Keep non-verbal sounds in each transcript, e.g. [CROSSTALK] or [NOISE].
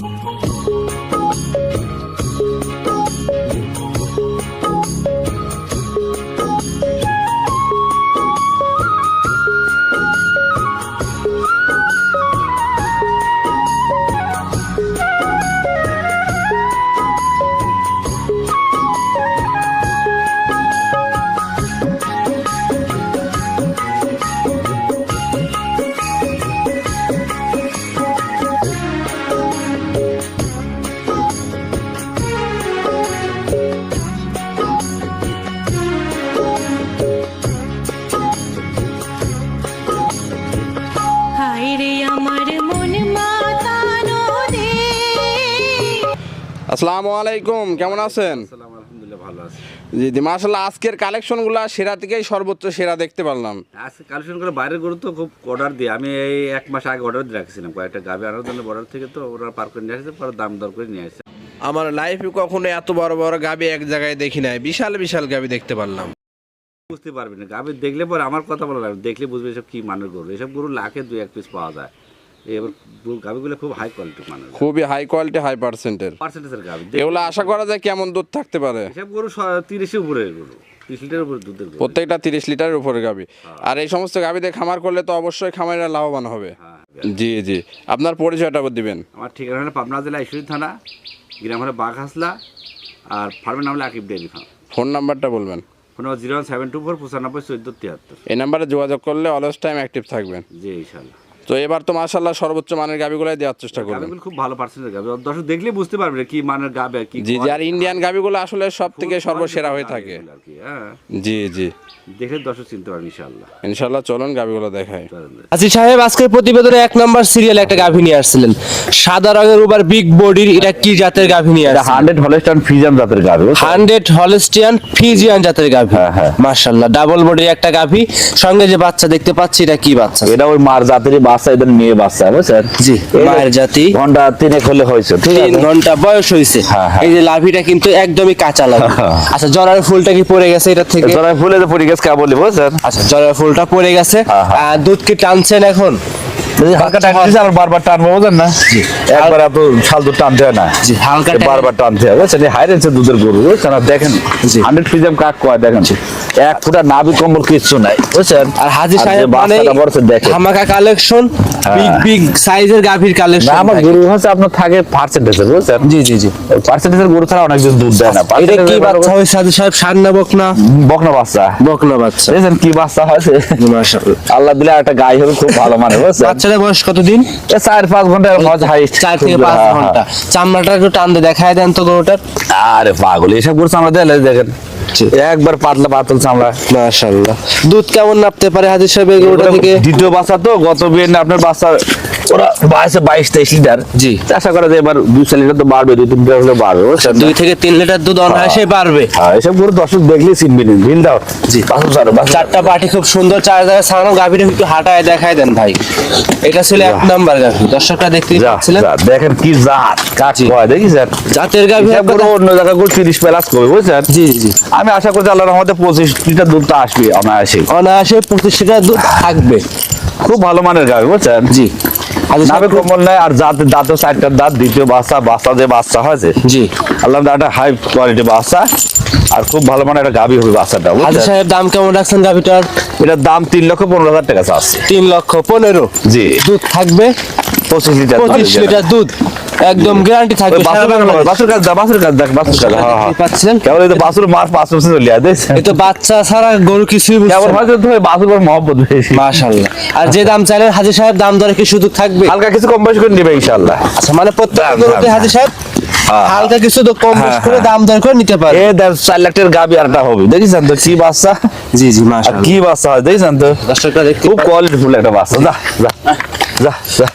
হায় আসসালামু আলাইকুম কেমন আছেন? আলহামদুলিল্লাহ ভালো আছি। জি জি মার্শাল্লাহ আজকের কালেকশনগুলো সেরা থেকেই সর্বোচ্চ সেরা দেখতে পারলাম। আজকে কালেকশন করে বাইরের গরু তো খুব অর্ডার দিই আমি এই এক মাস আগে অর্ডার দিয়ে রাখছিলাম কয়েকটা গাভি আনার জন্য বর্ডার থেকে তো ওরা পার করে নিয়ে আসছে পরে দাম দর করে নিয়ে আসছে। আমার লাইফে কখনো এত বড় বড় গাবি এক জায়গায় দেখি নাই বিশাল বিশাল গাবি দেখতে পারলাম। বুঝতে পারবি না গাভি দেখলে পরে আমার কথা বলা লাগবে দেখলে বুঝবে এসব কি মানের গরু এসব গরু লাখে দুই এক পিস পাওয়া যায়। এবার গাভিগুলো খুব হাই কোয়ালিটির মানের খুবই হাই কোয়ালিটি হাই পার্সেন্টের পার্সেন্টেজের গাভি। এগুলো আশা করা যায় কেমন দুধ থাকতে পারে? এসব গরু তিরিশের উপরে গরু। তিরিশ লিটার উপরে দুধের গরু। প্রত্যেকটা তিরিশ লিটারের উপরে গাবি আর এই সমস্ত গাবিতে খামার করলে তো অবশ্যই খামারিরা লাভবান হবে। হ্যাঁ জি জি। আপনার পরিচয়টা দিবেন। আমার ঠিকানা হলো পাবনা জেলা ঈশ্বরী থানা গ্রাম হলো বাঘহাসলা আর ফার্মের নাম হলো আকিব ডেয়ারি ফার্ম। ফোন নাম্বারটা বলবেন। Phone number zero seven two four পঁচানব্বই চোদ্দ তিয়াত্তর। এই নাম্বারে যোগাযোগ করলে অলস টাইম অ্যাক্টিভ থাকবেন। জি ইনশাল্লাহ। তো এবার তো মার্শাল্লাহ সর্বোচ্চ মানের গাবিগুলাই দেওয়ার চেষ্টা করবেন গাভিগুলো খুব ভালো পার্সেন্টেজ গাভি দর্শক দেখলে বুঝতে পারবে কি মানের গাবে কি জি জি আর ইন্ডিয়ান গাবিগুলো আসলে সব থেকে সর্বসেরা হয়ে থাকে। হ্যাঁ। জি জি। দেখে দর্শক চিনতে পারবে ইনশাল্লাহ ইনশাল্লাহ চলুন গাবিগুলো দেখাই। আজি সাহেব আজকের প্রতিবেদনে এক নম্বর সিরিয়ালে একটা গাভী নিয়ে আসছিলেন। সাদা রঙের উপর বিগ বডির এটা কি জাতের গাভী নিয়ে ফিজাম জাতের গাভি হান্ড্রেড হলস্টিয়ান ফিজিয়ান জাতের গাভী। হ্যাঁ, হ্যাঁ। মার্শাল্লাহ ডাবল বডির একটা গাভী। সঙ্গে যে বাচ্চা দেখতে পাচ্ছি এটা কি বাচ্চা? এটা ওই মার জাতেরই বাচ্চা এদের মেয়ে বাচ্চা বুঝছেন জি, মায়ের জাতি। ঘণ্টা তিনেক হলে হয়েছে ঠিক আছে ঘণ্টা বয়স হয়েছে হ্যাঁ, হ্যাঁ। এই যে লাভিটা কিন্তু একদমই কাঁচা লাভি হ্যাঁ। আচ্ছা জরার ফুলটা কি পড়ে গেছে এটা থেকে জরার ফুলে তো পড়ে গেছে বলি বুঝছেন আচ্ছা জরার ফুলটা পড়ে গেছে। দুধ কি টানছেন এখন হালকা টান আবার বারবার টানবো বুঝেন না? একবার এত ছাল দুধ টানতে হয় না হালকা বারবার টানতে হয় বুঝছেন? হাই রেঞ্জে দুধের গরু বুঝছেন? দেখেন হান্ড্রেড ফিজাম কাক কয় দেখেন? এক ফুটা নাভি কম্বল কিচ্ছু নাই বুঝছেন? আর হাজি সাহেব মানে দেখেন ধামাকা কালেকশন বিগ বিগ সাইজের গাভীর কালেকশন আমার গরু হচ্ছে আপনার থাকে পার্সেন্টেজের বুঝছেন? জি জি জি। পার্সেন্টেজের গরু ছাড়া অনেকজন দুধ দেয় না। এটা কি বাচ্চা গরু- হয়েছে সাহেব? সান্না বকনা? বকনা বাচ্চা। বকনা বাচ্চা। দেখেন কি বাচ্চা হয়েছে? মাশাআল্লাহ। আল্লাহ দিলে একটা গাই হবে খুব ভালো মানে বুঝছেন? বাচ্চাদের বয়স কতদিন? চার পাঁচ ঘণ্টা হজ চার থেকে পাঁচ ঘণ্টা। চামড়াটা একটু টান দেখায় দেন তো গরুটার। আরে পাগল এসব করছে আমরা দেয় দেখেন। একবার পাতলা পাতল চামড়া। মাশাআল্লাহ। দুধ কেমন নাপতে পারে হাজির সাহেব গরুটা থেকে? দ্বিতীয় বাচ্চা তো গত বিয়ে আপনার বাচ্চা ওরা বাইশে বাইশ তেইশ লিটার। জি। আশা করা যায় এবার দুই চার লিটার তো বাড়বে দুই তিন লিটার হলে বাড়বে বুঝছেন দুই থেকে তিন লিটার দুধ অনায়াসে পারবে হ্যাঁ এসব গরু দর্শক দেখলেই চিনবে নি ভিল দাও জি। চারটা পাটি খুব সুন্দর চার জায়গায় সারানো গাভীটা একটু হাঁটায় দেখায় দেন ভাই। এটা ছিল এক নাম্বার গাভী। দর্শকরা দেখতে পাচ্ছিলেন? দেখেন কি জাত কাক জি। কয় দেখিছেন জাতের গাভী এসব গরু অন্য জায়গায় গরু তিরিশ প্লাস করবে বুঝছেন? জি জি আমি আশা করছি আল্লাহর রহমতে পঁচিশ লিটার দুধ তো আসবে অনায়াসে অনায়াসে পঁচিশ লিটার দুধ থাকবে। খুব ভালো মানের গাড়ি বুঝছেন? জি। কম্বল নাই আর দাঁত দাঁতও চারটার দাঁত দ্বিতীয় বাচ্চা বাচ্চা যে বাচ্চা হয়েছে জি। আল্লাহ একটা হাই কোয়ালিটি বাচ্চা আর খুব ভালো মানের একটা গাভি হবে বাচ্চাটা হাজি সাহেব দাম কেমন রাখছেন গাভীটার? এটার দাম তিন লক্ষ পনেরো হাজার টাকা আছে তিন লক্ষ পনেরো। জি। দুধ থাকবে? পঁচিশ লিটার পঁচিশ লিটার দুধ একদম গ্যারান্টি থাকবে বাসুর কাজ দা বাসুর কাজ বাসুর কাজ পাচ্ছেন? কেবল এই তো বাসুর মার পাঁচ বছর চলে এই তো বাচ্চা ছাড়া গরু কিছুই বুঝছে কেবল। হয়তো তুমি বাসুর পর মহব্বত বেশি। মাশাআল্লাহ। আর যে দাম চাইলেন হাজী সাহেব দাম দরে কি সুযোগ থাকবে? হালকা কিছু কম বেশি করে নেবে ইনশাআল্লাহ। আচ্ছা মানে প্রত্যেক গরুতে হাজী সাহেব হালকা কিছু তো কম বেশ করে দাম দর করে নিতে পারে। এ দেখ চার লাখ টাকার গাবি আর একটা হবে দেখেছেন তো কি বাচ্চা? জি জি মাশাআল্লাহ। কি বাচ্চা হয় দেখেছেন তো? দর্শকরা দেখতে খুব কোয়ালিটি ফুল একটা বাচ্চা যা যা যা যা।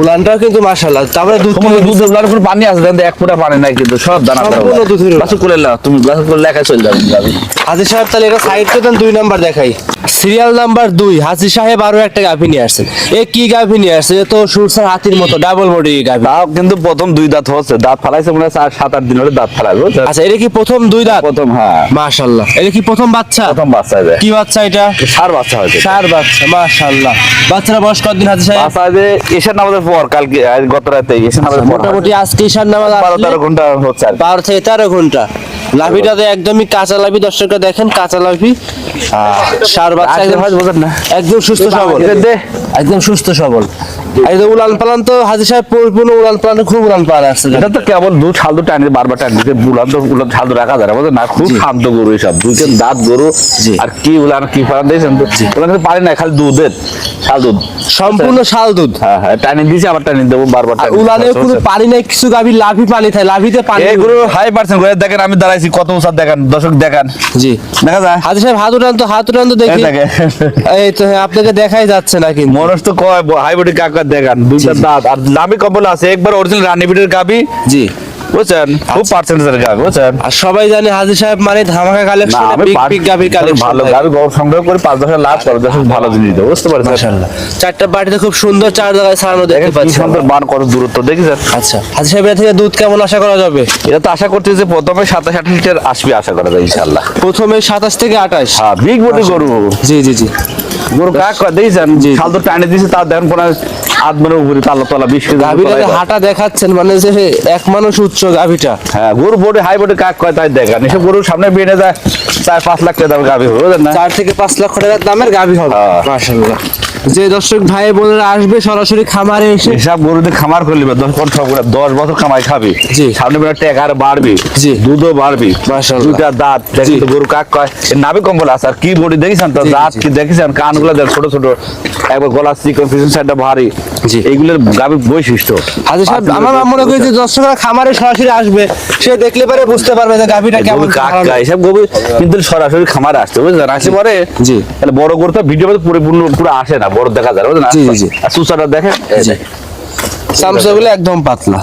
উলানটাও কিন্তু মাশাআল্লাহ। তারপরে দুধ তোমার দুধ দুধ কোনো পানি আছে দেন এক ফোঁটা পানি নাই কিন্তু সব দানা সম্পূর্ণ দুধের। বাসু করে লাও তুমি বাসু করে লেখা চলে যাবে গাবি। হাজি সাহেব তাহলে এটা সাইড দেন দুই নাম্বার দেখাই। সিরিয়াল নাম্বার দুই হাজি সাহেব আরও একটা গাভী নিয়ে আসছেন। এ কি গাভী নিয়ে আসছে? এ তো সুরসার হাতির মতো ডাবল বডি গাভী তাও কিন্তু প্রথম দুই দাঁত হচ্ছে দাঁত ফালাইছে মনে হয় সাত আট দিন হলে দাঁত ফালাইবো। আচ্ছা এটা কি প্রথম দুই দাঁত? প্রথম হ্যাঁ। মাশাল্লাহ এটা কি প্রথম বাচ্চা? প্রথম বাচ্চা এটা। কি বাচ্চা এটা? সার বাচ্চা হয়েছে। সার বাচ্চা মাশাল্লাহ বাচ্চারা বয়স কতদিন আছে সাহেব? বাচ্চা যে এশার নামাজের পর কালকে গত রাতে এসে নামাজের পর মোটামুটি আজকে এশার নামাজ বারো আসলে তেরো ঘণ্টা হচ্ছে আর কি। বারো থেকে তেরো ঘণ্টা। লাভিটাতে একদমই কাঁচা লাভি দর্শকরা দেখেন কাঁচা লাভি। সার বাচ্চা একদম- না। একদম সুস্থ সবল। একদম সুস্থ সবল। একদম উলান পালান তো হাজি সাহেব পরিপূর্ণ উলান পালান খুব উলান পালান আসছে এটা তো কেবল দু ছাল টানি বারবার টানি। দিতে বুলান তো উলান ছাল রাখা যায় না না? খুব শান্ত গরু দুইটা দাঁত গরু। আর কি উলান কি ফালান দিয়েছেন তো উলান কিন্তু পারি না খালি দুধের শাল দুধ। সম্পূর্ণ শাল দুধ। হ্যাঁ হ্যাঁ টানি দিয়েছি আবার টানি দেবো বারবার আর উলানে কোনো পানি নাই। কিছু গাভী লাভি পানি থাকে লাভিতে পানি হাই পার্সেন্ট দেখেন আমি দাঁড়াইছি কত উঁচা দেখান দর্শক দেখান। জি। দেখা যায়। হাজি সাহেব হাত উঠান তো হাত উঠান তো দেখি। এই তো হ্যাঁ, আপনাকে দেখাই যাচ্ছে নাকি কিন্তু। মনস তো কয় হাইব্রিড কাকা দেখান দুইটা দাঁত। আর লাভি কম্বল আছে একবার অরিজিনাল রানী বিটের গাবি। জি। বুঝছেন? খুব পার্সেন্টেজের গাবি বুঝছেন? আর সবাই জানে হাজি সাহেব মানে ধামাকা কালেকশন আমি বিগ পার- বিগ গাভীর কালেকশন ভালো গরু সংগ্রহ করে পাঁচ দশ লাভ করে দশ ভালো জিনিস দেবো বুঝতে পারছেন? মাশাআল্লাহ। চারটা বাটিতে খুব সুন্দর চার জায়গায় দেখতে পাচ্ছি সুন্দর বান কত দূরত্ব দেখেছেন? আচ্ছা হাজি সাহেবের থেকে দুধ কেমন আশা করা যাবে? এটা তো আশা করছি যে প্রথমে সাতাশ আট লিটার আসবে আশা করা যায় ইনশাল্লাহ প্রথমে সাতাশ থেকে আঠাশ। হ্যাঁ বিগ বডি গরু। জি জি জি। গরু কাক দেখেছেন? শাল তো টানে দিয়েছে তার দেখেন কোন আদমের উপরে তালা তলা বিশ কেজি। হাঁটা দেখাচ্ছেন মানে যে এক মানুষ উচ্চ গাভীটা। হ্যাঁ গরু বডি হাই বডি কাক কয় তাই দেখেন এসব গরুর সামনে বেড়ে যায় চার পাঁচ লাখ টাকা দাম গাভি হবে না? চার থেকে পাঁচ লক্ষ টাকার দামের গাভী হবে হ্যাঁ। যে দর্শক ভাই বোনেরা আসবে সরাসরি খামারে এসে এসব গরুতে খামার করলি দশ করে দশ বছর কামাই খাবি জি। সামনে বেলা টাকা আর বাড়বি জি। দুধও বাড়বি। দুটা দাঁত দেখি গরু কাক কয় নাভি কম্বল আছে আর কি বডি দেখেছেন তো দাঁত। কি দেখেছেন কানগুলো দেখ ছোট ছোট একবার গলা চিকন পিছন সাইডটা ভারী জি। এইগুলোর গাভি বৈশিষ্ট্য হাজি সাহেব আমার মনে করি যে দর্শকরা খামারে সরাসরি আসবে সে দেখলে পরে বুঝতে পারবে যে গাভীটা কেমন কাক খায় এসব গরু কিন্তু সরাসরি খামারে আসছে বুঝলেন আসে পরে জি। তাহলে বড় গরু তো ভিডিও পরিপূর্ণ পুরো আসে না বড় দেখা যায় বুঝলেন? জি, জি। সুসাটা দেখেন। সামসাগুলো একদম পাতলা।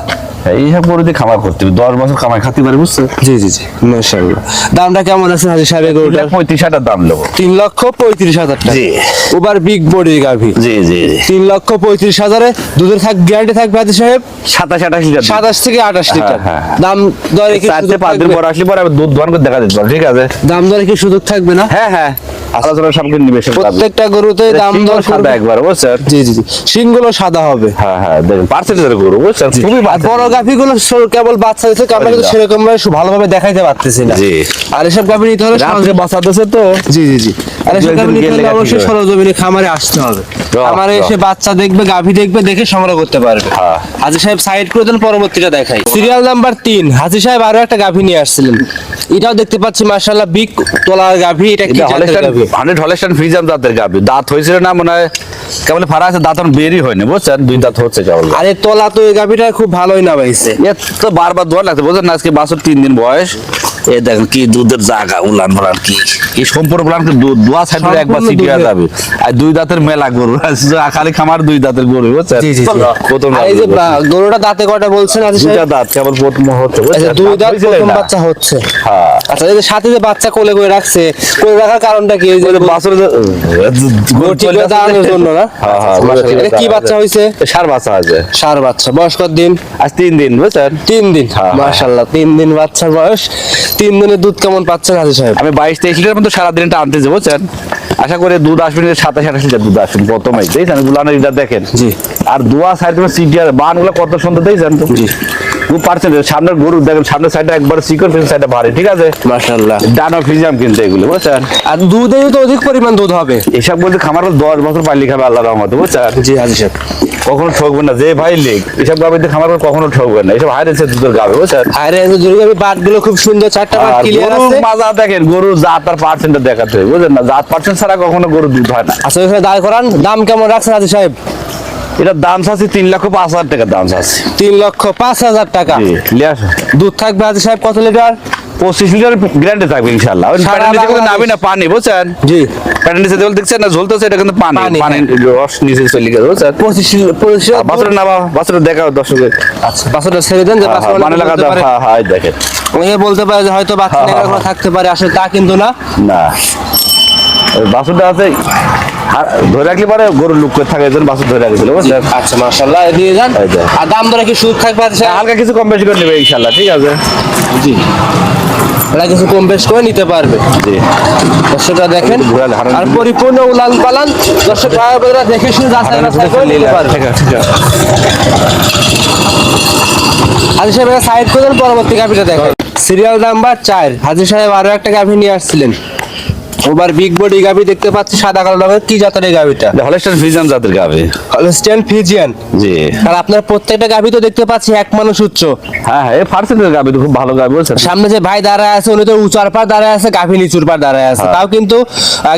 এইসব গরু দিয়ে খামার করতে হবে। দশ বছর কামাই খাতে পারে বুঝছ? জি জি জি মাশাআল্লাহ। দামটা কেমন আছে হাজি সাহেব গরুটার? পঁয়ত্রিশ হাজার দাম নেব। তিন লক্ষ পঁয়ত্রিশ হাজার টাকা। জি। ওবার বিগ গাভী। জি জি জি। তিন লক্ষ পঁয়ত্রিশ হাজারে দুধের থাক গ্যারান্টি থাকবে হাজি সাহেব? সাতাশ আঠাশ লিটার সাতাশ থেকে আঠাশ লিটার। হ্যাঁ, হ্যাঁ। দাম দরে কি পাঁচ দিন পর আসলে পরে দুধ করে দেখা দিতে ঠিক আছে? দাম দরে কি সুযোগ থাকবে না? হ্যাঁ হ্যাঁ। আলোচনা নিবে প্রত্যেকটা গরুতে দাম দর সাদা একবার বুঝছেন? জি জি সাদা হবে। হ্যাঁ হ্যাঁ দেখুন পার্সেন্টেজের গরু বুঝছেন? খুবই বড় সো- কেবল বাচ্চা দিচ্ছে আমরা কিন্তু সেরকম ভাবে ভালোভাবে দেখাইতে পারতেছি না। জি। আর এসব গাভি নিতে হলে বাসা তো। জি জি জি। আর এসব গাভি নিতে হলে অবশ্যই সরজমিনে খামারে আসতে হবে। খামারে এসে বাচ্চা দেখবে গাভি দেখবে দেখে সংগ্রহ করতে পারবে। হ্যাঁ। হাজি সাহেব সাইড করে দেন পরবর্তীটা দেখাই। সিরিয়াল নাম্বার তিন হাজি সাহেব আরও একটা গাভি নিয়ে আসছিলেন। এটাও দেখতে পাচ্ছি মার্শাল্লাহ বিগ তোলার গাভি এটা কি গাভী? হান্ড্রেড হলেস্টান ফ্রিজাম দাঁতের গাবি। দাঁত হয়েছিল না মনে হয় কেবল ফারা আছে দাঁত বেরই হয়নি বুঝছেন? দুই দাঁত হচ্ছে কেবল। আরে তোলা তো এই গাবিটা খুব ভালোই না ভাইছে এ তো বারবার দোয়া লাগছে বুঝছেন? না আজকে বাসর তিন দিন বয়স। এ দেখেন কি দুধের জায়গা উলান ফলান কি। এই সম্পূর্ণ প্লান দোয়া সাইড একবার দুধের। যাবে। আর দুই দাঁতের মেলা গরু। খালি খামার দুই দাঁতের গরু বুঝছেন। প্রথম এই যে গরুটা দাঁতে কটা বলছেন হাজি দুইটা দাঁত কেবল প্রথম হচ্ছে আচ্ছা দুই দাঁত প্রথম বাচ্চা হচ্ছে। হ্যাঁ। আচ্ছা এই যে সাথে যে বাচ্চা কোলে করে রাখছে কোলে রাখার কারণটা কি? এই যে ওই যে বাছুরের যে- গরু ঠিক চলে করে দাঁড়ানোর জন্য না? হ্যাঁ, হ্যাঁ, আচ্ছা, কি বাচ্চা। হয়েছে? সার বাচ্চা আছে। সার বাচ্চা। বয়স কত দিন আজ তিন দিন বুঝছেন? তিন দিন। হ্যাঁ, হ্যাঁ। তিন দিন বাচ্চার বয়স। তিন দিনের দুধ কেমন পাচ্ছেন হাজি সাহেব? আমি বাইশ তেইশ লিটার মতো সারাদিনটা যাব বুঝছেন? আশা করি দুধ আসবেন সাতাশ আঠাশ লিটার দুধ আসবেন প্রথমে দেখছেন? গুলানের লিটার দেখেন। জি। আর দুয়া সাইড করে আর বানগুলো কত সুন্দর দেখছেন? তো জি। খুব পার্সেন্ট সামনের গরু দেখেন সামনের সাইডটা একবার সিকন পিছন সাইডটা ভারী ঠিক আছে? মাশাল্লাহ ডানো ফিজাম কিন্তু এগুলো বুঝছেন? আর দুধে তো অধিক পরিমাণ দুধ হবে। এসব বলতে খামার দশ বছর পাইলি খাবে আল্লাহ রহমতে বুঝছেন? জি হাজি সাহেব কখনো ঠকবে না যে ভাই লেগ এসব গাবিতে খামার কখনো ঠকবে না এসব হাইরে দুধের গাবে বুঝছেন? গুলো খুব সুন্দর চারটা বাট ক্লিয়ার গরুর আছে। মাজা দেখেন গরু জাত আর পার্সেন্টটা দেখাতে না? জাত পার্সেন্ট ছাড়া কখনো গরু দুধ হয় না। আচ্ছা দাঁড় করান দাম কেমন রাখছেন হাজি সাহেব? এটার দাম চাচ্ছি তিন লক্ষ পাঁচ হাজার টাকা দাম চাচ্ছি। তিন লক্ষ পাঁচ হাজার টাকা। দুধ থাকবে হাজি সাহেব কত লিটার? পঁচিশ লিটার গ্যারান্টি থাকবে ইনশাল্লাহ। নাবি না পানি বুঝছেন? জি। নিচে দেখছেন না ঝুলতেছে এটা কিন্তু পানি। পানি, রস নিচে চলে গেছে বুঝছেন? পঁচিশ পঁচিশ বাছরের নামা বাছরের দেখাও দর্শকের আচ্ছা বাসটা ছেড়ে দেন যে বাসটা মানে লাগা দাও হ্যাঁ হ্যাঁ দেখেন। অনেকে বলতে পারে যে হয়তো বাচ্চা হ্যাঁ, হ্যাঁ, এরকম থাকতে পারে আসলে তা কিন্তু না। না। বাছুরটা আছে আর ধরে রাখলে পরে গরু লুক করে থাকে এজন্য বাছুর ধরে রাখছিল বুঝছেন আচ্ছা মাশাআল্লাহ দিয়ে যান। আর দাম দরে কি সুদ থাকবে? হালকা কিছু কম বেশি করে নেবে ইনশাল্লাহ ঠিক আছে? জি। ওরা কিছু কম বেশ করে নিতে পারবে। দর্শকরা দেখেন আর পরিপূর্ণ উলান পালান। দর্শক দেখে শুনে যাচাই বাছাই করে নিতে পারবে। সাহেব সাইড করে পরবর্তী গাভিটা দেখেন। সিরিয়াল নাম্বার চার হাজির সাহেব আরও একটা গাভি নিয়ে আসছিলেন। ওবার বিগ বডি গাভি দেখতে পাচ্ছি, সাদা কালো রঙের। কি জাতের গাভিটা? হলেস্টার ফিজান জাতের গাবে ফিজিয়ান জি। আর আপনার প্রত্যেকটা গাভি তো দেখতে পাচ্ছি এক মানুষ উচ্চ। হ্যাঁ হ্যাঁ এই গাবে তো খুব ভালো বুঝছেন সামনে যে ভাই দাঁড়ায় আছে উনি তো উঁচার পার দাঁড়ায় আছে গাভি নিচুর পার দাঁড়ায় আছে। তাও কিন্তু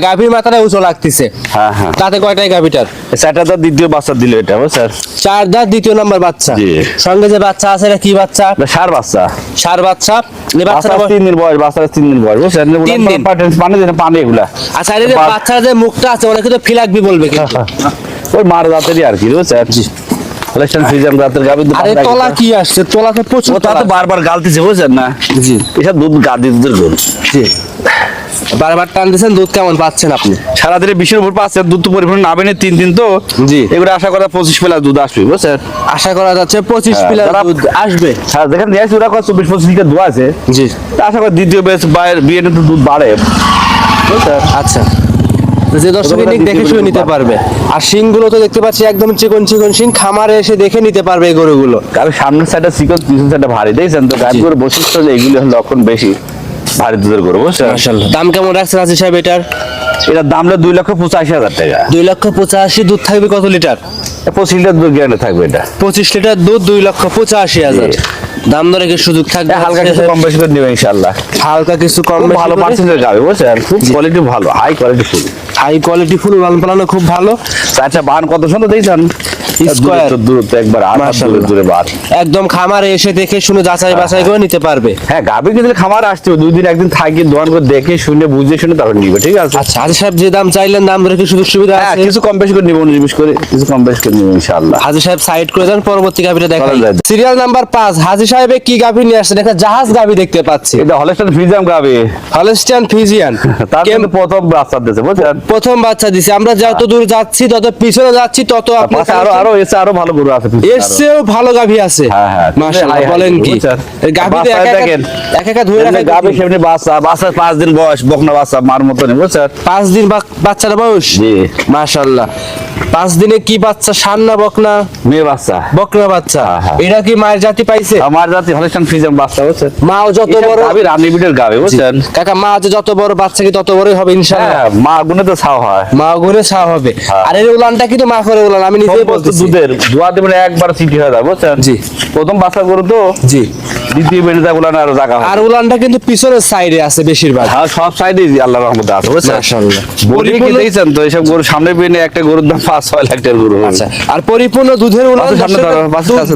গাভীর মাথাটা উঁচু লাগতেছে। হ্যাঁ হ্যাঁ। তাতে কয়টাই গাভিটার? সেটা তো দ্বিতীয় বাচ্চা দিল এটা বুঝছেন? চার দাঁত দ্বিতীয় নাম্বার বাচ্চা। সঙ্গে যে বাচ্চা আছে এটা কি বাচ্চা? সার বাচ্চা। সার বাচ্চা। এই বাচ্চাটা তিন দিন বয়স বাচ্চাটা তিন দিন বয়স বুঝছেন? তিন দিন। পানি দিন পানি এগুলা। আচ্ছা এই যে বাচ্চার যে মুখটা আছে অনেকে তো ফিলাকবি বলবে কিন্তু। [LAUGHS] ওই মার জাতেরই আর কি বুঝছেন? গাবে আরে তলা কি আসছে? প্রচুর বারবার গালতিছে বুঝছেন না? জি। দুধ গাদি দুধের জি। বারবার টান দুধ কেমন পাচ্ছেন আপনি? সারাদিনে বিশের উপর পাচ্ছে দুধ তো পরিমাণ নাবে না তিন দিন তো। জি। এগুলো আশা করা পঁচিশ পেলা দুধ আসবে বুঝছেন? আশা করা যাচ্ছে পঁচিশ হ্যাঁ, দুধ আসবে। হ্যাঁ দেখেন নিয়ে ওরা কত চব্বিশ পঁচিশ লিটার দুধ আছে। জি। আশা করি দ্বিতীয় বেশ বাইরের বিয়ে তো দুধ বাড়ে। বুঝছেন আচ্ছা। যে দর্শক দেখে শুয়ে নিতে পারবে। আর শিংগুলো তো দেখতে পাচ্ছি একদম চিকন চিকন শিং খামারে এসে দেখে নিতে পারবে এই গরুগুলো। কারণ সামনের সাইডটা চিকন পিছন সাইডটা ভারী দেখছেন তো? গাড়ি করে বৈশিষ্ট্য হলে এগুলি হলো লক্ষণ বেশি ভারী দুধের গরু বুঝছেন? দাম কেমন রাখছেন আজি সাহেব এটার? এটার দামটা দুই লক্ষ পঁচাশি হাজার টাকা। দুই লক্ষ পঁচাশি দুধ থাকবে কত লিটার? পঁচিশ লিটার দুধ গ্যারান্টি থাকবে এটা। পঁচিশ লিটার দুধ দুই লক্ষ পঁচাশি হাজার। দাম দরে কি সুযোগ থাকবে? হালকা কিছু কম বেশি করে নেবে ইনশাল্লাহ হালকা কিছু কম খুব ভালো পার্সেন্টের গাবে বুঝছেন? খুব কোয়ালিটি ভালো high quality full. High quality full লাল পালানো খুব ভালো আচ্ছা বান কত সুন্দর Square। দূরত্ব একবার দূরে একদম খামারে এসে দেখে শুনে যাচাই বাছাই করে নিতে পারবে। হ্যাঁ গাভী কিন্তু খামার আসতে হবে। দুই দিন একদিন থাকি দোকান করে দেখে শুনে বুঝে শুনে তারপর নিবে ঠিক আছে? আচ্ছা হাজি সাহেব যে দাম চাইলেন দাম ধরে সুবিধা হ্যাঁ আছে? কিছু কম বেশি করে নিবো উনিশ করে কিছু কম বেশি করে নিবো ইনশাআল্লাহ। হাজি সাহেব সাইড করে দেন পরবর্তী গাভিটা সিরিয়াল নাম্বার হাজি সাহেবে কি গাভি নিয়ে আসছেন? একটা জাহাজ গাভি দেখতে পাচ্ছি। এটা গাভী। হলস্টিয়ান ফিজিয়ান [LAUGHS] তার কিন্তু প্রথম বাচ্চা দিয়েছে বুঝছেন? প্রথম বাচ্চা দিছে আমরা যত দূর যাচ্ছি তত পিছনে যাচ্ছি তত আপনি পাশে আরও আরও এসে আরও ভালো গরু আছে। চেয়েও ভালো গাভী আছে। হ্যাঁ, হ্যাঁ। মাশাআল্লাহ বলেন কি? গাভিতে একা একা- একা একা ধরে রাখা গাভী সেমনি বাচ্চা বাচ্চা পাঁচ দিন বয়স বকনা বাচ্চা মার মতন বুঝছেন? পাঁচ দিন বাচ্চার বয়স? জি। মাশাআল্লাহ। পাঁচ দিনে কি বাচ্চা? সান্না বকনা মেয়ে বাচ্চা। বকনা বাচ্চা? হ্যাঁ, হ্যাঁ। এটা কি মায়ের জাতি পাইছে? আমার জাতি হলেস্টার ফিজাম বাচ্চা বুঝছেন? মাও যত বড় গাভী রানী বিটের গাভী বুঝছেন? কাকা মা যে যত বড় বাচ্চা কি তত বড়ই হবে ইনশাআল্লাহ। হ্যাঁ মা গুনে তো ছাও হয়। মা ঘুরে ছাও হবে। আর এই উলানটা কিন্তু মা করে উলান আমি নিজেই সমস্ত বলতেছি। দুধের দোয়া দেবেন একবার চিঠি হয়ে যায় বুঝছেন? জি। প্রথম বাচ্চা গরু তো। জি। দ্বিতীয় বেড়ে যায় বলে না আরও জায়গা আর উলানটা কিন্তু পিছনের সাইডে আছে বেশিরভাগ। হ্যাঁ সব সাইডে আল্লাহ রহমতে আছে বুঝছেন? মাশাআল্লাহ। বলি কি দেখছেন তো এইসব গরু সামনে বেনে একটা গরুর দাম পাঁচ ছয় লাখ টাকার গরু আচ্ছা আর পরিপূর্ণ দুধের উলান।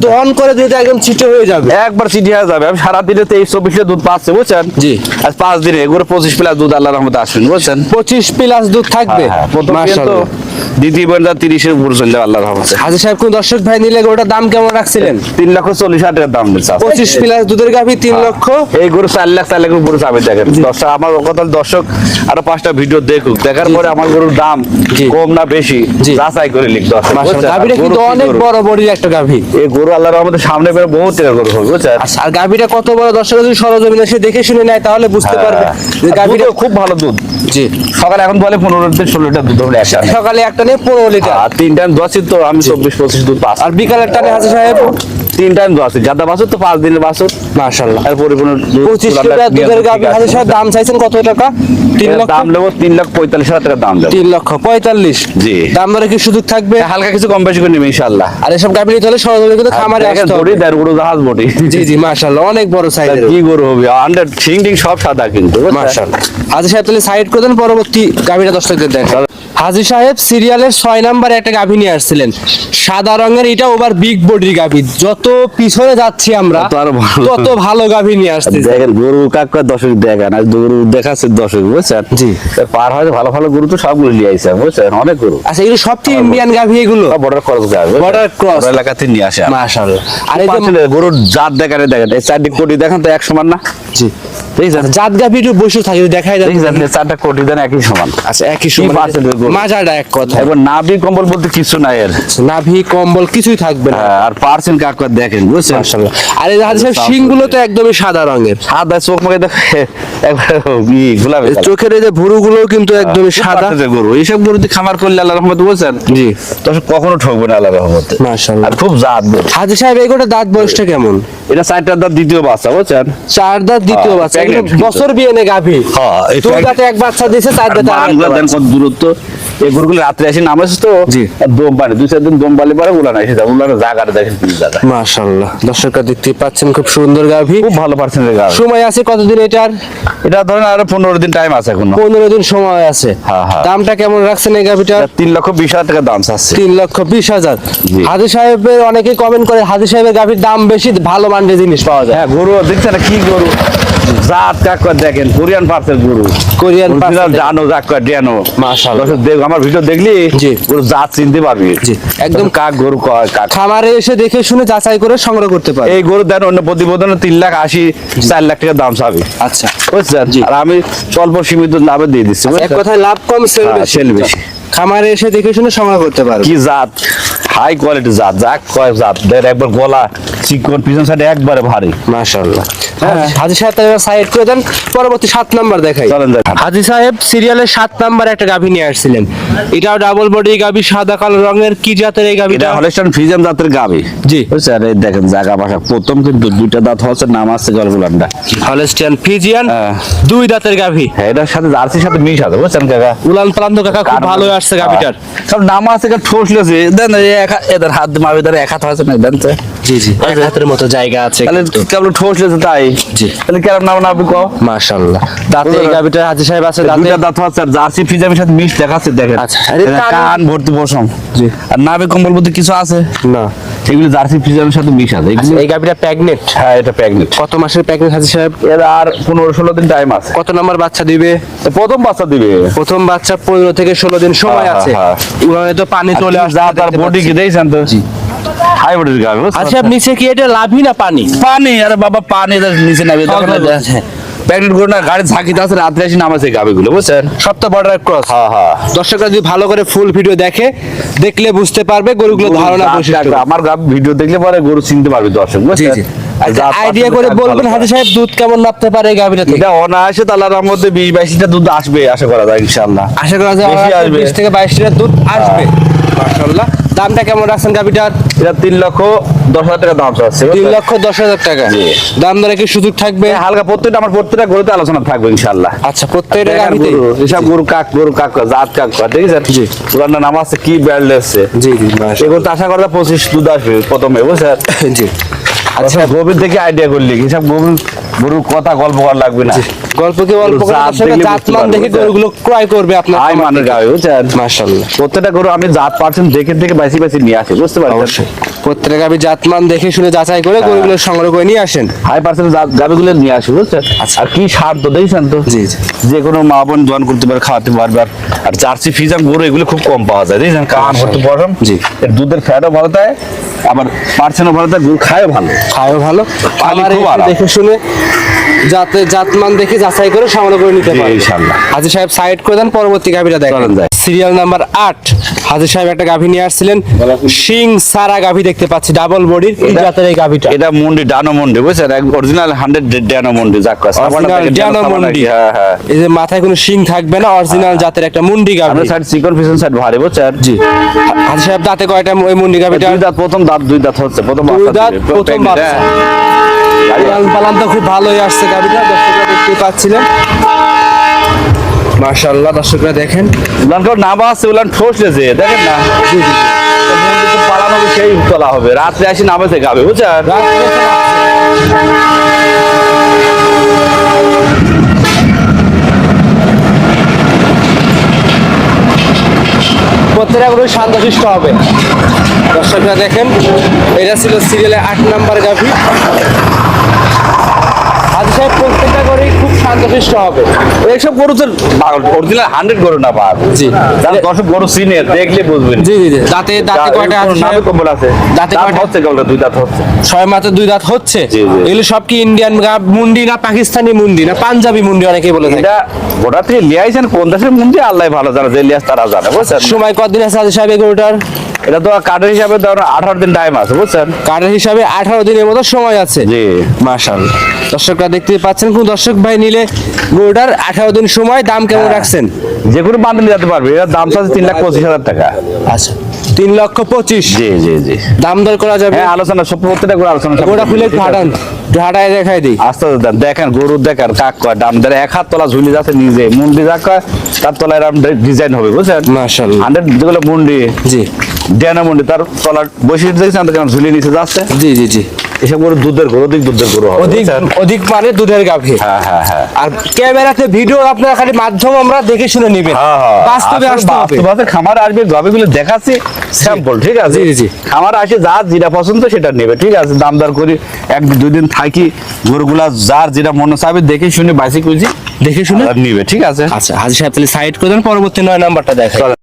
দহন করে দিতে একদম হয়ে যাবে। একবার চিঠি হয়ে যাবে। আমি সারাদিনে তেইশ চব্বিশ দুধ পাচ্ছে বুঝছেন? জি। আজ পাঁচ দিনে এগুলো পঁচিশ প্লাস দুধ আল্লাহ রহমতে আসবেন বুঝছেন? পঁচিশ প্লাস দুধ থাকবে। হ্যাঁ, প্রথম দিন তো মাশাআল্লাহ। দ্বিতীয় বেড়ে তিরিশের উপরে চললে আল্লাহ রহমতে। হাজি সাহেব কোন দর্শক ভাই নিলে ওটার দাম কেমন রাখছিলেন? তিন লক্ষ চল্লিশ হাজার টাকার দাম দিচ্ছে পঁচিশ প্লাস দুধের গাভি তিন হ্যাঁ। লক্ষ। এই গরু চার লাখ চার লাখের উপরে দেখেন। দর্শক আমার কথা দর্শক আরও পাঁচটা ভিডিও দেখুক দেখার পরে আমার গরুর দাম কম না বেশি। জি। যাচাই করে লিখ দর্শক গাভিটা কিন্তু অনেক? বড় বড়ির একটা গাভি। এই গরু আল্লাহর আমাদের সামনে বেরো বহুত টাকা গরু হবে বুঝছেন? আচ্ছা আর গাভিটা কত বড়? দর্শক যদি সরজমিনে সে দেখে শুনে নেয় তাহলে বুঝতে হ্যাঁ। পারবে যে গাভীটা খুব ভালো দুধ। জি। সকালে এখন বলে পনেরো লিটার ষোলো লিটার দুধ হলে একটা সকালে একটা নেই পনেরো লিটার। আর তিন টাইম দশ তো আমি চব্বিশ পঁচিশ দুধ পাঁচ আর বিকালের টানে হাজি সাহেব? তিন টাইম গাদা বাছুর তো পাঁচ দিনের বাছুর। মাশাআল্লাহ। আর পরিপূর্ণ পঁচিশ লিটার দুধের গাভি সাহেব দাম চাইছেন কত টাকা? তিন লক্ষ? দাম নেব তিন লাখ পঁয়তাল্লিশ হাজার টাকা দাম দেবো। তিন লক্ষ পঁয়তাল্লিশ। জি। দাম দরে কি সুযোগ থাকবে? হালকা কিছু কম বেশি করে নেবে আর এসব গাভি নিতে হলে সরজমিনে কিন্তু খামারে আসতে বডি হবে। দেড় গরু জাহাজ বডি জি জি মাশাআল্লাহ অনেক বড় সাইজের। কি গরু হবে? আন্ডার ঠিং ঠিং সব সাদা কিন্তু? মাশাআল্লাহ। হাজি সাহেব তাহলে সাইড করে দেন পরবর্তী গাভিটা দর্শকদের দেন হাজি সাহেব সিরিয়ালের ছয় নাম্বারে একটা গাভি নিয়ে আসছিলেন। সাদা রঙের এটা ওভার বিগ বডির গাভি। যত পিছনে যাচ্ছি আমরা তত ভালো। গাভি নিয়ে আসতেছে। দেখেন গরু কাকা দর্শক দেখেন আর গরু দেখাচ্ছে দর্শক বুঝছেন? জি। পার হয় ভালো ভালো গরু তো সবগুলো নিয়ে আইসা বুঝছেন? অনেক গরু। আচ্ছা এগুলো সবচেয়ে ইন্ডিয়ান গাভী এগুলো? বর্ডার ক্রস যাবে Border cross। এলাকাতে নিয়ে আসে। মাশাআল্লাহ। আর এই যে গরুর জাত দেখেন দেখেন এই চারটি কোটি দেখেন তো এক সমান না? জি। জাত গাভি একটু থাকে দেখাই যায় যে চারটা কোটি দেন একই সমান। আচ্ছা একই কি সময় পার্সেন্টের গরু? মাজাটা এক কথা। এবার নাভি কম্বল বলতে কিছু নাই এর। নাভি কম্বল কিছুই থাকবে না। হ্যাঁ, আর পার্সেন্ট কাকা দেখেন বুঝছেন? মাশাআল্লাহ। আর এই হাজি সাহেব শিংগুলো তো একদমই সাদা রঙের। সাদা চোখ মুখে দেখে গোলাপি চোখের এই যে ভুরুগুলো কিন্তু একদমই সাদা। গরু? এইসব গরু দিয়ে খামার করলে আল্লাহ রহমত বুঝছেন? জি। দর্শক কখনো ঠকবে না আল্লাহ রহমতে। মাশাআল্লাহ। আর খুব জাত। হাজি সাহেব এগুলো দাঁত বয়সটা কেমন? এটা চারটার দাঁত দ্বিতীয় বাচ্চা বুঝছেন? চার দাঁত দ্বিতীয় হ্যাঁ, বাচ্চা। কিন্তু। বছর বিয়ে নে গাভি। হ্যাঁ, এই দুই দাঁতে এক বাচ্চা দিয়েছে চার দাঁতে আর দেন কত দূরত্ব। এই গরুগুলো রাত্রে এসে নামাজ তো দম পানি দুই চার দিন দম পালি পরে উলান এসে যাবে উলানের জায়গাটা দেখেন জায়গা। মাশাআল্লাহ। দর্শকরা দেখতে পাচ্ছেন খুব সুন্দর গাভি। খুব ভালো গাছ সময় আছে কতদিন এটার? এটা ধরেন আরও পনেরো দিন টাইম আছে এখনও। পনেরো দিন সময় আছে। হ্যাঁ, হ্যাঁ। দামটা কেমন রাখছেন এই গাভিটার? তিন লক্ষ বিশ হাজার টাকা দাম চাচ্ছে। তিন লক্ষ বিশ হাজার। হাজি সাহেবের অনেকে কমেন্ট করে হাজি সাহেবের গাভির দাম বেশি ভালো মানের জিনিস পাওয়া যায়। হ্যাঁ গরু দেখছেন না কি গরু? জাত কাকা দেখেন কোরিয়ান পার্সেল গরু। Korean parcel. জানো জাকা ডেনো মাশাআল্লাহ। দেখ আমার ভিডিও দেখলি জি। গরু জাত চিনতে পারবি। জি। একদম। কাক গরু কয় কাক খামারে এসে দেখে শুনে যাচাই করে সংগ্রহ করতে পারে এই গরু দেন অন্য প্রতিবেদনে তিন লাখ আশি চার লাখ টাকা দাম চাবি। আচ্ছা। বুঝছেন? আর আমি স্বল্প সীমিত লাভে দিয়ে দিচ্ছি এক কথায় লাভ কম সেল হ্যাঁ, বেশি। বেশি। খামারে এসে দেখে শুনে সংগ্রহ করতে পারবে। কি জাত? হাই কোয়ালিটি জাত যা কয় জাত। দেখ একবার গলা চিকন পিছন সাইডে একবারে ভারী। মাশাআল্লাহ। হ্যাঁ। হাজি সাহেব তাহলে সাইড করে দেন। পরবর্তী সাত নাম্বার দেখাই। চলেন। হাজি সাহেব সিরিয়ালের সাত নাম্বার একটা গাভী নিয়ে আসছিলেন। এটাও ডাবল বডি গাভী সাদা কালো রঙের। কি জাতের এই গাভীটা? এটা হলেস্টন ফিজিয়াম জাতের গাবি জি। বুঝছেন? এই দেখেন জায়গা ভাষা প্রথম কিন্তু দুইটা দাঁত হচ্ছে নাম আছে গলগুলান্ডা হলস্টিয়ান ফিজিয়ান হ্যাঁ। দুই দাঁতের গাভী। হ্যাঁ এটার সাথে জার্সির সাথে মিশ আছে বুঝছেন কাকা? উলান পালান তো কাকা খুব ভালো আসছে গাভীটার। সব নাম আছে কা ঠোসলেছে দেন এই এক এদের হাত এক হয়েছে না দেন জি জি। এক হাতের মতো জায়গা আছে তাহলে কেবল ঠোসলেছে তাই? জি। তাহলে কেমন নাম নাম কো মাশাআল্লাহ। দাঁতে এই? গাভীটার হাজি সাহেব আছে দাঁতে? দুইটা দাঁত আর জার্সি ফিজামের সাথে মিশ দেখাচ্ছে দেখেন। আচ্ছা, আরে কান- ভর্তি পশম। জি। আর নাভি কম্বল বলতে কিছু আছে? না। এগুলো জার্সি ফিজামের সাথে মিশ আছে এগুলো এই প্রেগনেন্ট হ্যাঁ এটা কত মাসের প্রেগনেন্ট হাজি সাহেব? এর আর পনেরো ষোলো দিন টাইম আছে। কত নাম্বার বাচ্চা দিবে? প্রথম বাচ্চা দিবে। প্রথম বাচ্চা পনেরো থেকে ষোলো দিন সময় হ্যাঁ, আছে। হ্যাঁ। উনানে তো পানি চলে আসছে তার বডি পাচ্ছি। কি দেখছেন তো হাই বডির গাবে আচ্ছা নিচে কি এটা লাভই না পানি পানি আরে বাবা পানি নিচে নামে। প্রেগনেন্ট করে না গাড়ি ঝাঁকিতে আছে রাত্রে এসে নামাছে গাবে গুলো বুঝছেন? সপ্তাহ বর্ডার ক্রস হ্যাঁ হ্যাঁ। দর্শকরা যদি ভালো করে ফুল ভিডিও দেখে দেখলে বুঝতে পারবে গরুগুলো ধারণা বৈশিষ্ট্য। আমার গাব ভিডিও দেখলে পরে গরু চিনতে পারবে দর্শক বুঝছেন? আইডিয়া করে বলবেন হাজি সাহেব দুধ কেমন নাপতে পারে গাভীটা থেকে? এটা অনায়াসে তাহলে আমার মধ্যে বিশ বাইশটা দুধ আসবে আশা করা যায় ইনশাল্লাহ আশা করা যায় বেশি আসবে। বিশ থেকে বাইশ লিটার দুধ আসবে মাশাআল্লাহ। দামটা কেমন রাখছেন গাভীটার? এটা তিন লক্ষ দশ হাজার টাকা দাম চাচ্ছে। তিন লক্ষ দশ হাজার টাকা। দাম দরে কি সুযোগ থাকবে? হালকা প্রত্যেকটা আমার প্রত্যেকটা গরুতে আলোচনা থাকবে ইনশাল্লাহ আচ্ছা প্রত্যেকটা এসব গরু কাক গরু কাক জাত কাক ঠিক আছে জি। পুরান নাম আছে কি ব্যান্ড আছে? জি জি এগুলো আশা করা পঁচিশ দুধ আসবে প্রথমে বুঝছেন? জি। আচ্ছা। গভীর থেকে আইডিয়া করলি হিসাব গরুর গরুর কথা গল্প করা লাগবে না। গল্প কি অল্প করে জাত জাত মান দেখে গরুগুলো ক্রয় করবে আপনার আই মানের থেকে। গাবে বুঝছেন? মাশাআল্লাহ। প্রত্যেকটা গরু আমি জাত পার্সেন্ট দেখে দেখে বাইসি বাইসি নিয়ে আসি বুঝতে পারছেন? অবশ্যই। প্রত্যেক গাভী জাতমান দেখে শুনে যাচাই করে গরুগুলো সংগ্রহ করে নিয়ে আসেন। হাই পার্সেন্ট গাবিগুলো নিয়ে আসি বুঝছেন? আর কি সার তো দেখছেন তো? জি, জি। যে কোনো মা বোন জোয়ান করতে পারে খাওয়াতে পারবে আর- আর জার্সি ফিজাম গরু এগুলো খুব কম পাওয়া যায় দেখছেন? কান হতে পরম জি। এর দুধের ফ্যাটও ভালো দেয় আবার পার্সেন্টও ভালো তার গুড় খায়ও ভালো খায়ও ভালো। দেখে শুনে যাতে জাতমান দেখে যাচাই করে সংগ্রহ করে নিতে জি, পারবে। ইনশাআল্লাহ। হাজি সাহেব সাইড করে দেন পরবর্তী গাভীটা দেখেন। সিরিয়াল নাম্বার আট হাজি সাহেব একটা গাভী নিয়ে আসছিলেন। শিং সারা গাভী দেখতে পাচ্ছি ডাবল বডির জাতের এই গাভীটা। এটা মুন্ডি ডানো মুন্ডি বুঝছেন? অরিজিনাল হান্ড্রেড ডানো মুন্ডি যাক মুন্ডি। হ্যাঁ হ্যাঁ। এই যে মাথায় কোনো শিং থাকবে না অরিজিনাল জাতের একটা মুন্ডি গাভী। আমরা সাইড চিকন পিছন সাইড ভারী বুঝছেন? জি। হাজি সাহেব দাঁতে কয়টা ওই মুন্ডি গাভীটা? দুই দাঁত প্রথম দাঁত দুই দাঁত হচ্ছে প্রথম দাঁত, প্রথম বাচ্চা। উলান পালান তো খুব ভালোই আসছে গাভীটা দর্শকরা দেখতে পাচ্ছিলেন। মাশাআল্লাহ দর্শকরা দেখেন। উলান কেউ নামা আছে উলান ঠোসলে যে দেখেন না। জি জি পালানো হবে সেই তোলা হবে রাত্রে আসি নামাতে গাবে বুঝছেন? প্রত্যেকটা গরু শান্তশিষ্ট হবে। দর্শকরা দেখেন এটা ছিল সিরিয়ালে আট নাম্বার গাভি। হাজি সাহেব প্রত্যেকটা করে খুব শান্তশিষ্ট হবে। এইসব গরু তো অরিজিনাল হান্ড্রেড গরু না পার। জি। দর্শক গরু চিনে দেখলে বুঝবেন। জি জি দাঁতে দাঁতে কয়টা নামে কম্বল আছে। দাঁতে কয়টা? হচ্ছে দুই দাঁত হচ্ছে। ছয় মাত্র দুই দাঁত হচ্ছে। এগুলো সব কি ইন্ডিয়ান মুন্ডি না পাকিস্তানি মুন্ডি না পাঞ্জাবি মুন্ডি অনেকে বলে থাকে? এটা গোটা থেকে লিয়াইছেন কোন দেশের মন্দির আল্লাহ ভালো জানে যে লিয়াস তারা জানে বুঝছেন? সময় কতদিন আছে হাজি সাহেব এই গরুটার? এটা তো কার্ডের হিসাবে ধরো আঠারো দিন টাইম আছে বুঝছেন? কার্ডের হিসাবে আঠারো দিনের মতো সময় আছে। জি মার্শাল দর্শকরা দেখতে পাচ্ছেন কোন দর্শক ভাই নিলে গরুটার আঠারো দিন সময় দাম কেমন রাখছেন? যে কোনো বান্ডেল যেতে পারবে এটার দাম চাচ্ছে তিন লাখ পঁচিশ হাজার টাকা। আচ্ছা। তিন লক্ষ পঁচিশ। জি জি জি। দাম দর করা যাবে? হ্যাঁ আলোচনা সব প্রত্যেকটা করে আলোচনা গোটা খুলে ঘাটান। ঘাটায় দেখাই দিই। আস্তে আস্তে দেখেন গরুর দেখেন কাক কয় দাম দেন এক হাত তলা ঝুলি যাচ্ছে নিজে। মুন্ডি যা কয় তার তলায় এরকম ডিজাইন হবে বুঝছেন? মাশাআল্লাহ। হান্ড্রেড যেগুলো মুন্ডি জি। ডেনা মুন্ডি তার তলার বৈশিষ্ট্য দেখছেন কেমন ঝুলি নিচে যাচ্ছে? জি জি জি। এসব গরু দুধের গরু অধিক দুধের গরু হবে। অধিক অধিক মানে দুধের গাভী। হ্যাঁ হ্যাঁ হ্যাঁ। আর ক্যামেরাতে ভিডিও আপনার খালি মাধ্যম আমরা দেখে শুনে নেবেন। বাস্তবে আসতে হবে। বাস্তবে খামার আসবে গাভিগুলো দেখাচ্ছি। স্যাম্পল ঠিক আছে? জি, জি। খামার আসে যার যেটা পছন্দ সেটা নেবে ঠিক আছে? দাম দর করি এক দুই দিন থাকি গরুগুলা যার যেটা মনে চাবে দেখে শুনে বাইসি কুজি দেখে শুনে? নিবে ঠিক আছে? আচ্ছা হাজি সাহেব তাহলে সাইড করে দেন পরবর্তী নয় নাম্বারটা দেখাই।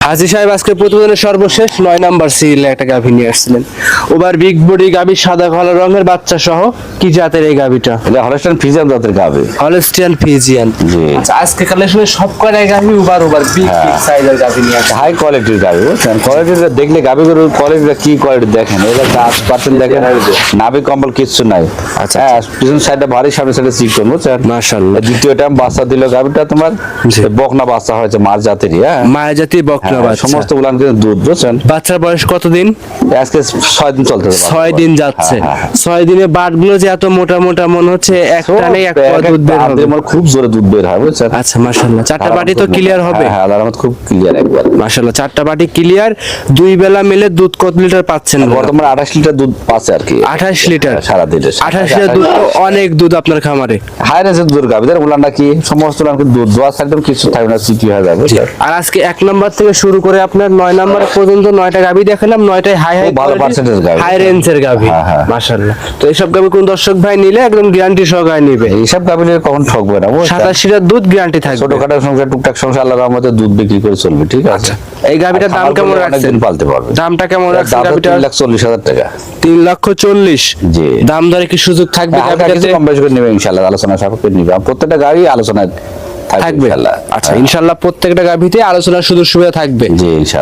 হাজি সাহেব আজকে প্রতিবেদনের সর্বশেষ নয় নাম্বার সিরিয়ালে একটা গাভী নিয়ে আসছিলেন। ওবার বিগ বডি গাভী সাদা কালো রঙের বাচ্চা সহ কি জাতের এই গাভীটা? এটা হলস্টাইন ফিজিয়ান জাতের গাভী। Holstein Friesian. আচ্ছা আজকে কালেকশনে সব কয়টা গাভী ওবার ওবার বিগ বিগ সাইজের গাভী নিয়ে আসা হাই কোয়ালিটির গাভি বুঝছেন? কোয়ালিটিটা দেখলে গাভি গরুর কোয়ালিটিটা কি কোয়ালিটি দেখেন এটা গাছ পার্সেন্ট দেখেন নাভি কম্বল কিচ্ছু নাই। আচ্ছা, হ্যাঁ পিছন সাইডটা ভারী সামনে সাইডে চিকন বুঝছেন? মাশাআল্লাহ। দ্বিতীয় টাইম বাচ্চা দিল গাভীটা তোমার। বকনা বাচ্চা হয়েছে মার জাতেরই হ্যাঁ? মায়া জাতি বকনা বাচ্চা। সমস্ত গুলান কিন্তু দুধ বুঝছেন? বাচ্চার বয়স কতদিন? আজকে ছয় দিন চলতে ছয় দিন যাচ্ছে। হ্যাঁ, হ্যাঁ, হ্যাঁ। ছয় দিনে বাটগুলো যে এত মোটা মোটা মনে হচ্ছে একটা নেই এক পদ দুধ বের হবে। খুব জোরে দুধ বের হয় বুঝছেন? আচ্ছা মাশাআল্লাহ। চারটা বাটি তো ক্লিয়ার হবে। হ্যাঁ আল্লাহর রহমত খুব ক্লিয়ার একবার। মাশাআল্লাহ চারটা বাটি ক্লিয়ার দুই বেলা মিলে দুধ কত লিটার পাচ্ছেন বর্তমানে আঠাশ লিটার দুধ পাচ্ছে আর কি। 28 লিটার সারা দিনে আঠাশ লিটার দুধ অনেক দুধ আপনার খামারে। হাই রেঞ্জের দুধ গাভিদের উলানটা কি? সমস্ত উলান দুধ দোয়া সাইডে কিছু থাকবে না সিটি হয়ে যাবে? আর আজকে এক নাম্বার থেকে শুরু করে আপনার নয় নাম্বার পর্যন্ত নয়টা গাবি দেখালাম নয়টায় হাই হাই ভালো percentage গাভী। হাই রেঞ্জের গাবি হ্যাঁ, হ্যাঁ। মাশাআল্লাহ। তো এইসব গাবি কোন দর্শক ভাই নিলে একদম গ্যারান্টি সহকারে নিবে। এইসব গাভিলে কখন ঠকবে না? বুঝছেন? সাতাশ লিটার দুধ গ্যারান্টি থাকবে। ছোটখাটো সংসার টুকটাক সংসার আল্লাহর রহমতে দুধ বিক্রি করে চলবে ঠিক আছে? এই গাবিটার দাম কেমন রাখছেন? পালতে পারবে। দামটা কেমন রাখছেন গাবিটার তিন লাখ চল্লিশ হাজার টাকা। তিন লক্ষ চল্লিশ। জি। দাম দরে কি সুযোগ থাকবে কিছু গাবিটাতে কম বেশি করে নেবে ইনশাল্লাহ আলোচনা সাপেক্ষে নিবে। প্রত্যেকটা গাড়ি আলোচনায় থাকবে। আচ্ছা হ্যাঁ। ইনশাল্লাহ প্রত্যেকটা গাভিতে আলোচনার সুযোগ সুবিধা থাকবে।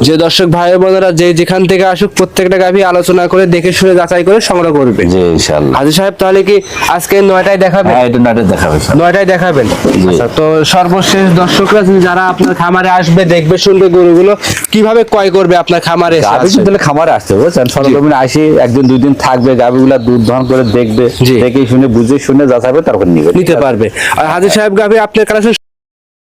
যে দর্শক ভাই বোনেরা যে যেখান থেকে আসুক প্রত্যেকটা গাভি আলোচনা করে দেখে শুনে যাচাই করে সংগ্রহ করবে। জি ইনশাল্লাহ। হাজি সাহেব তাহলে কি আজকে নয়টায় দেখাবেন? হ্যাঁ এটা নাটে দেখাবে স্যার। নয়টায় দেখাবেন? আচ্ছা তো সর্বশেষ দর্শকরা যারা আপনার খামারে আসবে দেখবে শুনবে গরুগুলো কীভাবে ক্রয় করবে আপনার খামারে গাভি তাহলে খামারে আসতে হবে সরজমিনে আসি একদিন দুই দিন থাকবে গাভিগুলা দুধ দহন করে দেখবে। দেখে শুনে বুঝে শুনে যাচাবে তারপর নিবে। নিতে পারবে। আর হাজির সাহেব গাভি আপনার কাছে